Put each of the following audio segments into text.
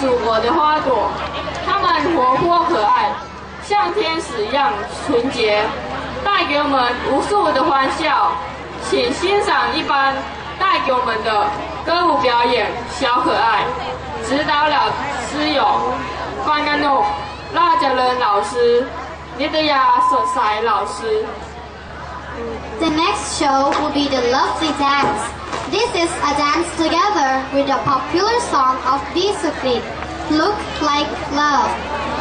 祖国的花朵，它们活泼可爱，像天使一样纯洁，带给我们无数的欢笑。请欣赏一班带给我们的歌舞表演《小可爱》，指导老师有关甘诺、拉贾伦老师、尼德亚索塞老师。The next show will be the Lovely Dance. This is a dance together with the popular song of Discipline, Look Like Love.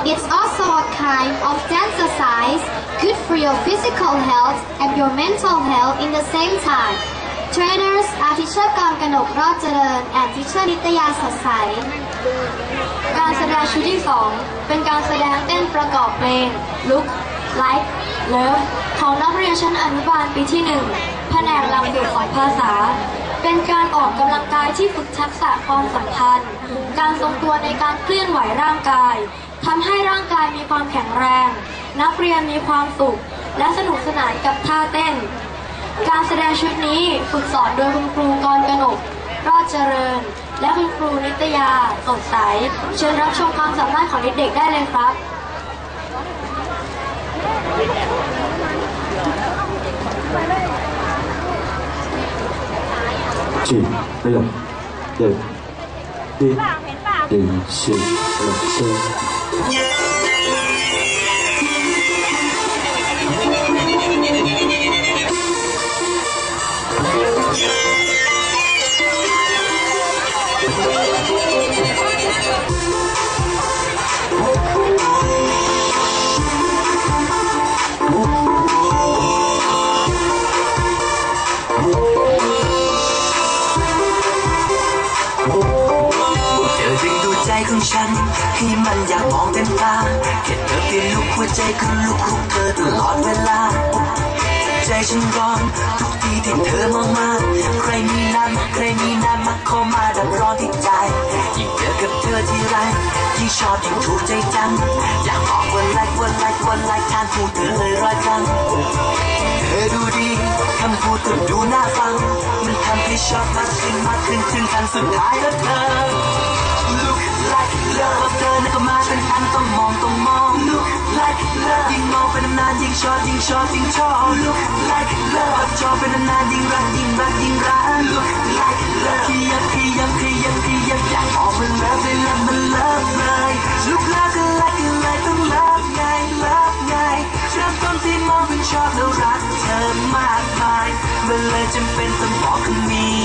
It's also a kind of dance exercise, good for your physical health and your mental health in the same time. Trainers are teacher กามกนกรอดเจริญ and teacher นิตยาสดใส การแสดงชุดที่ 2 เป็นการแสดงเต้นประกอบเพลง Look Like Love ของนักเรียนชั้นอนุบาลปีที่ 1 แผนกหลักสูตรของภาษา เป็นการออกกำลังกายที่ฝึกทักษะความสัมพันธ์ การทรงตัวในการเคลื่อนไหวร่างกายทำให้ร่างกายมีความแข็งแรง นักเรียนมีความสุข และสนุกสนานกับท่าเต้น การแสดงชุดนี้ฝึกสอนโดยคุณครูกรกนกรอดเจริญ และคุณครูนิตยาสดใส เชิญรับชมความสามารถของเด็กๆได้เลยครับ 七，哎呦，对，七，七，七，七。 ของฉันให้มันอยากมองเต็มตาแค่เธอเปลี่ยนลุกหัวใจก็ลุกของเธอตลอดเวลา ใจฉันร้อนทุกทีที่เธอมองมาใครมีน้ำใครมีน้ำมาเข้ามาดับร้อนที่ใจ ยิ่งเจอกับเธอที่ไรยิ่งชอบยิ่งถูกใจจัง อยากบอกวันไลค์วันไลค์วันไลค์ทานพูดเธอเลยร้อยครั้งเธอดูดีคำพูดก็ดูน่าฟัง มันทำให้ชอบมากขึ้นมากขึ้นถึงขั้นสุดท้ายแล้วเธอ Look like love เธอนั้นก็มาเป็นพันต้องมองต้องมอง Look like love ยิ่งมองไปนานยิ่งชอบยิ่งชอบยิ่งชอบ Look like love ชอบไปนานยิ่งรักยิ่งรักยิ่งรัก Look like love ขยับขยับขยับขยับอยากออกมันเลิฟเลยเลิฟมันเลิฟเลย Look like like like ต้องเลิฟไงเลิฟไงเริ่มต้นที่มองเป็นชอบแล้วรักเธอมากมายมันเลยจำเป็นต้องบอกคำนี้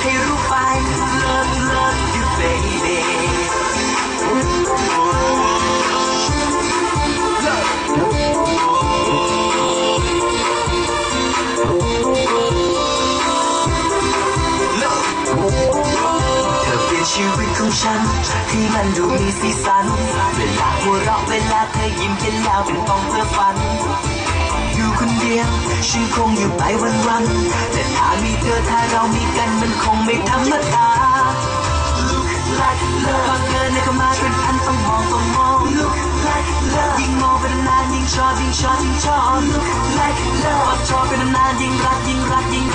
ให้รู้ไป Love love you baby ชีวิตของฉัน ให้มันดูมีสีสัน เวลาหัวเราะเวลาเธอยิ้มเห็นแล้วเป็นต้องเพื่อฝัน อยู่คนเดียวฉันคงอยู่ไปวันวันๆแต่ถ้ามีเธอถ้าเรามีกันมันคงไม่ธรรมดา Look like love พอเธอเนี่ยก็มาเป็นพันต้องมองต้องมอง Look like love ยิ่งมองไปนานยิ่งชอบยิ่งชอบยิ่งชอบ Look like love พอชอบไปนานยิ่งรักยิ่งรักยิ่ง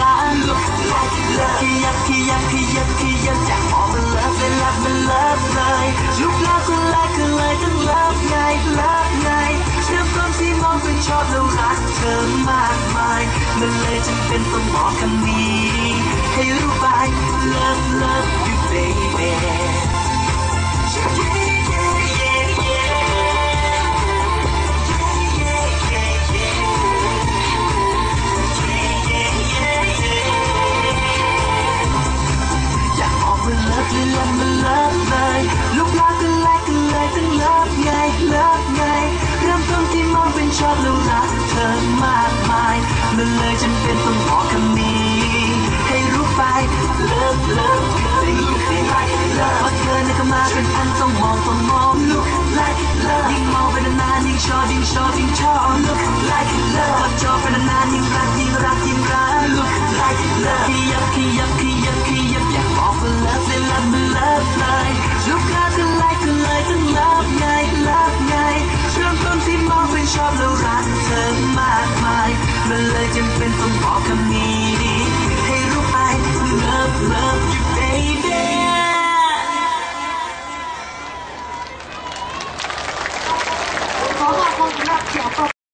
เลยจำเป็นต้องบอกคำนี้ ให้รู้ไป love love you baby อยากบอกว่าเลิฟเลยเลิฟมันเลิฟเลยลูกรักก็ไล่กันเลยต้องเลิฟไงเลิฟไง เริ่มต้นที่มองเป็นชอบแล้วรักเธอมากมาย มันเลยจำเป็นต้องบอกคำนี้ ให้รู้ไป love love you baby like love เพราะเธอเนี่ยก็มาเป็นพันต้องมองต้องมอง look like love ยิ่งมองไปนานๆยิ่งชอบยิ่งชอบยิ่งชอบ look like love